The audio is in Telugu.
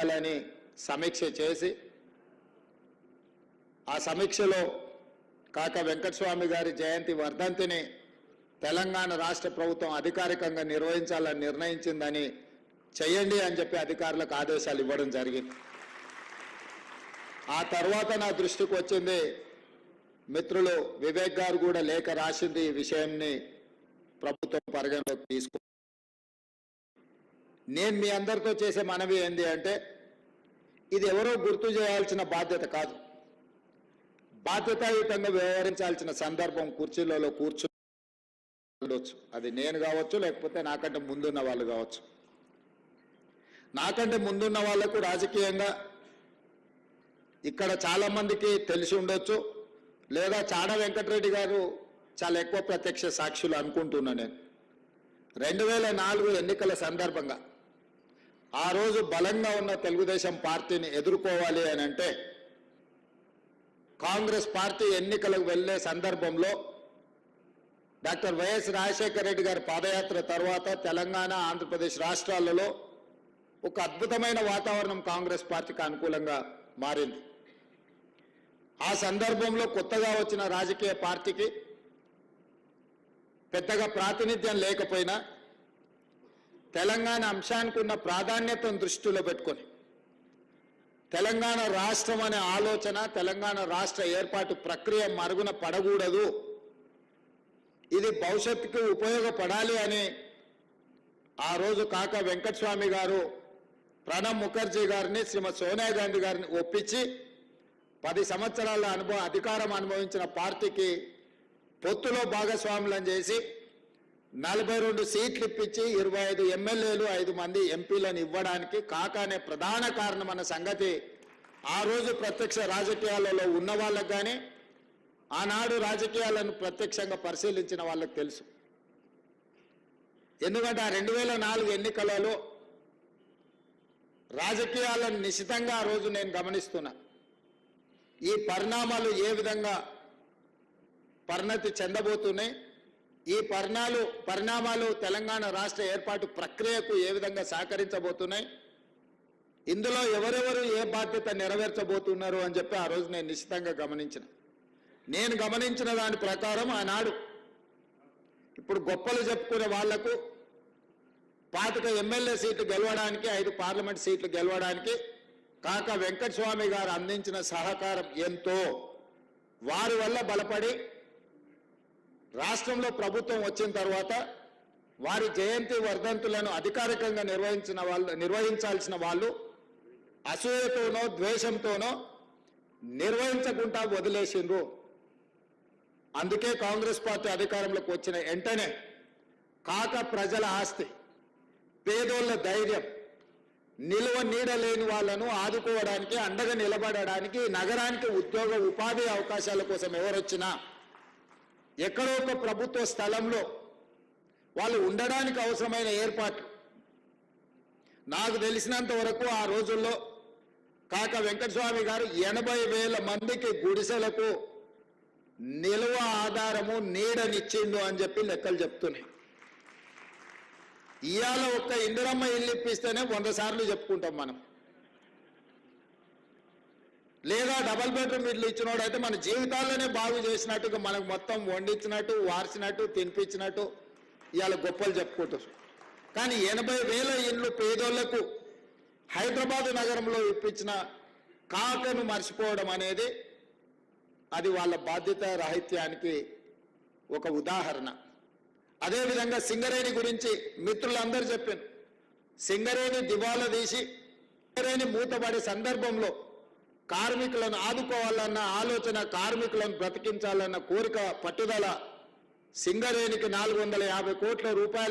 చేయాలని సమీక్ష చేసి ఆ సమీక్షలో కాక వెంకటస్వామి గారి జయంతి వర్ధంతిని తెలంగాణ రాష్ట్ర ప్రభుత్వం అధికారికంగా నిర్వహించాలని నిర్ణయించిందని చేయండి అని చెప్పి అధికారులకు ఆదేశాలు ఇవ్వడం జరిగింది. ఆ తర్వాత నా దృష్టికి వచ్చింది మిత్రులు వివేక్ గారు కూడా లేఖ రాసింది ఈ విషయాన్ని ప్రభుత్వం పరిగణలోకి తీసుకు నేను మీ అందరితో చేసే మనవి ఏంది అంటే ఇది ఎవరో గుర్తు చేయాల్సిన బాధ్యత కాదు. బాధ్యతాయుతంగా వ్యవహరించాల్సిన సందర్భం కుర్చీలలో కూర్చో అది నేను కావచ్చు లేకపోతే నాకంటే ముందున్న వాళ్ళు కావచ్చు. నాకంటే ముందున్న వాళ్ళకు రాజకీయంగా ఇక్కడ చాలా మందికి తెలిసి ఉండొచ్చు లేదా చాడ వెంకటరెడ్డి గారు చాలా ఎక్కువ ప్రత్యక్ష సాక్షులు అనుకుంటున్నా నేను. రెండు వేల నాలుగు ఎన్నికల సందర్భంగా ఆ రోజు బలంగా ఉన్న తెలుగుదేశం పార్టీని ఎదుర్కోవాలి అని అంటే కాంగ్రెస్ పార్టీ ఎన్నికలకు వెళ్ళే సందర్భంలో డాక్టర్ వైఎస్ రాజశేఖర రెడ్డి గారి పాదయాత్ర తర్వాత తెలంగాణ ఆంధ్రప్రదేశ్ రాష్ట్రాలలో ఒక అద్భుతమైన వాతావరణం కాంగ్రెస్ పార్టీకి అనుకూలంగా మారింది. ఆ సందర్భంలో కొత్తగా వచ్చిన రాజకీయ పార్టీకి పెద్దగా ప్రాతినిధ్యం లేకపోయినా తెలంగాణ అంశానికి ఉన్న ప్రాధాన్యతను దృష్టిలో పెట్టుకొని తెలంగాణ రాష్ట్రం అనే ఆలోచన తెలంగాణ రాష్ట్ర ఏర్పాటు ప్రక్రియ మరుగున పడకూడదు. ఇది భవిష్యత్తుకు ఉపయోగపడాలి అని ఆ రోజు కాక వెంకటస్వామి గారు ప్రణబ్ ముఖర్జీ గారిని శ్రీమతి సోనియా గాంధీ గారిని ఒప్పించి పది సంవత్సరాల అనుభవం అధికారం అనుభవించిన పార్టీకి పొత్తులో భాగస్వాములను చేసి నలభై రెండు సీట్లు ఇప్పించి ఇరవై ఐదు ఎమ్మెల్యేలు ఐదు మంది ఎంపీలను ఇవ్వడానికి కాకానే ప్రధాన కారణం అన్న సంగతి ఆ రోజు ప్రత్యక్ష రాజకీయాలలో ఉన్న వాళ్ళకు కానీ ఆనాడు రాజకీయాలను ప్రత్యక్షంగా పరిశీలించిన వాళ్ళకి తెలుసు. ఎందుకంటే ఆ రెండు వేల నాలుగు ఎన్నికలలో రాజకీయాలను నిశితంగా ఆ రోజు నేను గమనిస్తున్నా. ఈ పరిణామాలు ఏ విధంగా పరిణతి చెందబోతున్నాయి ఈ పరిణాలు పరిణామాలు తెలంగాణ రాష్ట్ర ఏర్పాటు ప్రక్రియకు ఏ విధంగా సహకరించబోతున్నాయి? ఇందులో ఎవరెవరు ఏ బాధ్యత నెరవేర్చబోతున్నారు అని చెప్పి ఆ రోజు నేను నిశ్చితంగా గమనించిన. నేను గమనించిన దాని ప్రకారం ఆనాడు ఇప్పుడు గొప్పలు చెప్పుకునే వాళ్ళకు పాతిక ఎమ్మెల్యే సీట్లు గెలవడానికి ఐదు పార్లమెంట్ సీట్లు గెలవడానికి కాక వెంకటస్వామి గారు అందించిన సహకారం ఎంతో. వారి వల్ల బలపడి రాష్ట్రంలో ప్రభుత్వం వచ్చిన తర్వాత వారి జయంతి వర్ధంతులను అధికారికంగా నిర్వహించిన వాళ్ళు నిర్వహించాల్సిన వాళ్ళు అసూయతోనో ద్వేషంతోనో నిర్వహించకుండా వదిలేసిండ్రు. అందుకే కాంగ్రెస్ పార్టీ అధికారంలోకి వచ్చిన వెంటనే కాక ప్రజల ఆస్తి పేదోళ్ళ ధైర్యం నిలువ నీడ లేని వాళ్ళను ఆదుకోవడానికి అండగా నిలబడడానికి నగరానికి ఉద్యోగ ఉపాధి అవకాశాల కోసం ఎవరొచ్చినా ఎక్కడో ఒక ప్రభుత్వ స్థలంలో వాళ్ళు ఉండడానికి అవసరమైన ఏర్పాట్లు. నాకు తెలిసినంత వరకు ఆ రోజుల్లో కాక వెంకటస్వామి గారు ఎనభై వేల మందికి గుడిసెలకు నిల్వ ఆధారము నీడనిచ్చిండు అని చెప్పి లెక్కలు చెప్తున్నాయి. ఇవాళ ఒక్క ఇందిరమ్మ ఇల్లు ఇప్పిస్తేనే వంద సార్లు చెప్పుకుంటాం మనం. లేదా డబల్ బెడ్రూమ్ ఇల్లు ఇచ్చినోడు అయితే మన జీవితాల్లోనే బాగు చేసినట్టుగా మనకు మొత్తం వండించినట్టు వార్చినట్టు తినిపించినట్టు ఇవాళ గొప్పలు చెప్పుకుంటారు. కానీ ఎనభై వేల ఇండ్లు పేదోళ్ళకు హైదరాబాద్ నగరంలో ఇప్పించిన కాకను మర్చిపోవడం అనేది అది వాళ్ళ బాధ్యత రాహిత్యానికి ఒక ఉదాహరణ. అదేవిధంగా సింగరేణి గురించి మిత్రులందరూ చెప్పాను సింగరేణి దివాలా తీసి సింగరేణి మూతపడే సందర్భంలో కార్మికులను ఆదుకోవాలన్న ఆలోచన కార్మికులను బ్రతికించాలన్న కోరిక పట్టుదల సింగరేణికి నాలుగు వందల యాభై కోట్ల రూపాయల